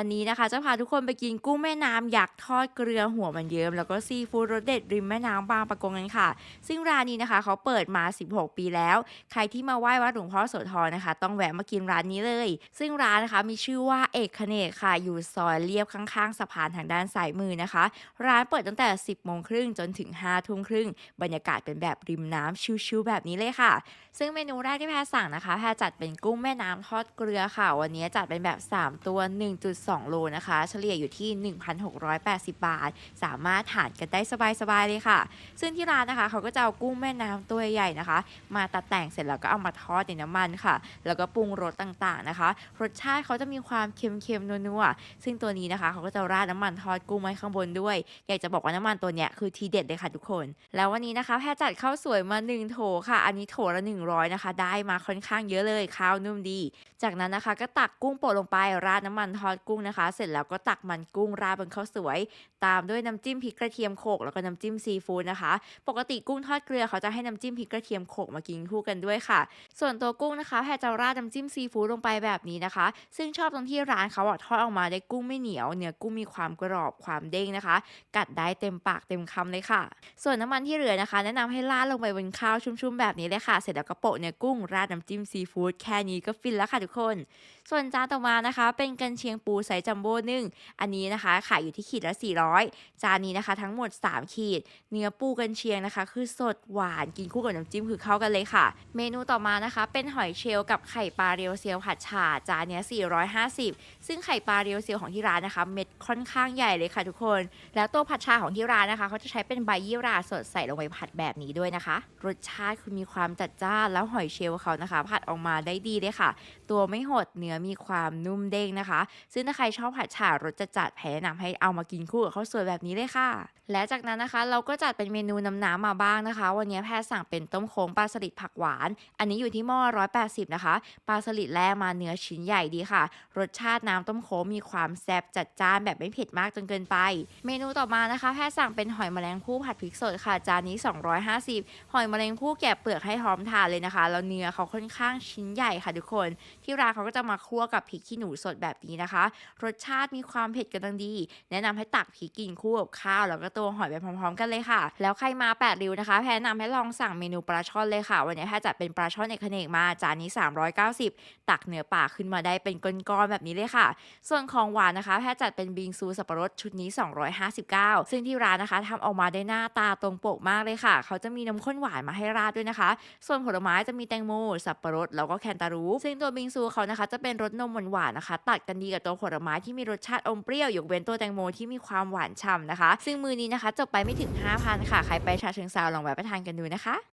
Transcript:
วันนี้นะคะจะพาทุกคนไปกินกุ้งแม่น้ำยักษ์ทอดเกลือหัวมันเยิ้มแล้วก็ซีฟู้ดรสเด็ดริมแม่น้ำบางปะกงกันค่ะ ซึ่งร้านนี้นะคะเขาเปิดมา 16 ปีแล้ว ใครที่มาไหว้วัดหลวงพ่อโสธรนะคะ ต้องแวะมากินร้านนี้เลย ซึ่งร้านนะคะมีชื่อว่าเอกคเนกค่ะ อยู่ซอยเลียบข้างๆสะพานทางด้านซ้ายมือนะคะ ร้านเปิดตั้งแต่ 10โมงครึ่งจนถึง5ทุ่มครึ่งบรรยากาศเป็นแบบริมน้ำชิลๆแบบนี้เลยค่ะ ซึ่งเมนูแรกที่แพรสั่งนะคะแพรจัดเป็นกุ้งแม่น้ำทอดเกลือค่ะ วันนี้จัดเป็นแบบ 3 ตัว 1.2โลนะคะ เฉลี่ยอยู่ที่ 1,680 บาท สามารถทานกันได้สบายๆเลยค่ะ ซึ่งที่ร้านนะคะเขาก็จะเอากุ้งแม่น้ำตัวใหญ่นะคะ มาตัดแต่งเสร็จแล้วก็เอามาทอดในน้ำมันค่ะ แล้วก็ปรุงรสต่างๆนะคะ รสชาติเขาจะมีความเค็มๆนัวๆซึ่งตัวนี้นะคะเขาก็จะราดน้ำมันทอดกุ้งไว้ข้างบนด้วย อยากจะบอกว่าน้ำมันตัวเนี้ยคือทีเด็ดเลยค่ะทุกคน แล้ววันนี้นะคะแพรจัดข้าวสวยมา1โถค่ะ อันนี้โถละ 100 นะคะ ได้มาค่อนข้างเยอะเลยข้าวนุ่มดี จากนั้นนะคะก็ตักกุ้งโปะลงไปราดน้ำมันทอดกุ้งนะคะ เสร็จแล้วก็ตักมันกุ้งราดบนข้าวสวย ตามด้วยน้ำจิ้มพริกกระเทียมโขลกแล้วก็น้ำจิ้มซีฟู้ดนะคะ ปกติกุ้งทอดเกลือเขาจะให้น้ำจิ้มพริกกระเทียมโขลกมากินคู่กันด้วยค่ะ ส่วนตัวกุ้งนะคะแพรจะราดน้ำจิ้มซีฟู้ดลงไปแบบนี้นะคะ ซึ่งชอบตรงที่ร้านเขาอทอดออกมาได้กุ้งไม่เหนียวเนื้อกุ้งมีความกรอบความเด้งนะคะ กัดได้เต็มปากเต็มคำเลยค่ะ ส่วนน้ำมันที่เหลือนะคะ แนะนำให้ราดลงไปบนข้าวชุ่มๆแบบนี้เลยค่ะ เสร็จแล้วก็โปะเนื้อกุ้งราดน้ำจิ้มซีฟู้ดแค่นี้ก็ฟินแล้วค่ะทุกคน ส่วนจานต่อมานะคะ เป็นกันเชียงปูไซส์จัมโบ้นึ่ง อันนี้นะคะขายอยู่ที่ขีดละ 400 จานนี้นะคะ ทั้งหมด 3 ขีด เนื้อปูกันเชียงนะคะ คือสดหวานกินคู่กับน้ำจิ้มคือเข้ากันเลยค่ะ เมนูต่อมานะคะ เป็นหอยเชลล์กับไข่ปลาเรียวเซียวผัดฉ่าจานนี้450 ซึ่งไข่ปลาเรียวเซียวของที่ร้านนะคะ เม็ดค่อนข้างใหญ่เลยค่ะทุกคน แล้วตัวผัดชาของที่ร้านนะคะเขาจะใช้เป็นใบยี่หร่าสดใส่ลงไปผัดแบบนี้ด้วยนะคะ รสชาติคือมีความจัดจ้านแล้วหอยเชลล์เขานะคะ ผัดออกมาได้ดีเลยค่ะ ตัวไม่หดเนื้อมีความนุ่มเด้งนะคะ ซึ่งถ้าใครชอบผัดฉ่ารสจัดๆแพ้แนะนำให้เอามากินคู่กับข้าวสวยแบบนี้เลยค่ะ และจากนั้นนะคะ เราก็จัดเป็นเมนูน้ำน้ำมาบ้างนะคะ วันนี้แพรสั่งเป็นต้มโค้งปลาสลิดผักหวาน อันนี้อยู่ที่หม้อ180 นะคะ ปลาสลิดแล่มาเนื้อชิ้นใหญ่ดีค่ะ รสชาติน้ำต้มโค้งมีความแซ่บจัดจ้านแบบไม่เผ็ดมากจนเกินไป เมนูต่อมานะคะ แพรสั่งเป็นหอยแมลงภู่ผัดพริกสดค่ะ จานนี้ 250 หอยแมลงภู่แกะเปลือกให้พร้อมทานเลยนะคะ แล้วเนื้อเขาค่อนข้างชิ้นใหญ่ค่ะทุกคน ที่ร้านเขาก็จะมาคั่วกับพริกขี้หนูสดแบบนี้นะคะรสชาติมีความเผ็ดกำลังดี แนะนำให้ตักพริกกินคู่กับข้าวแล้วก็ตัวหอยไปพร้อมๆ กันเลยค่ะ แล้วใครมาแปดริ้วนะคะ แพรแนะนำให้ลองสั่งเมนูปลาช่อนเลยค่ะ วันนี้แพจัดเป็นปลาช่อนเอกเนกมาจานนี้ 390 ตักเนื้อป่าขึ้นมาได้เป็นก้อนๆแบบนี้เลยค่ะ ส่วนของหวานนะคะ แพจัดเป็นบิงซูสับปะรดชุดนี้ 259 ซึ่งที่ร้านนะคะทำออกมาได้หน้าตาตรงปกมากเลยค่ะ เขาจะมีน้ำข้นหวานมาให้ราดด้วยนะคะ ส่วนผลไม้จะมีแตงโมสับปะรดแล้วก็แคนตาลูปซึ่งตัวบิงซูเขานะคะจะเป็นรสนมหวานๆนะคะ ตัดกันดีกับตัวผลไม้ที่มีรสชาติอมเปรี้ยวยกเว้นตัวแตงโมที่มีความหวานฉ่ำนะคะ ซึ่งมือนี้นะคะจบไปไม่ถึง 5,000 ค่ะ ใครไปชาเชิงเซาลองแวะไปทานกันดูนะคะ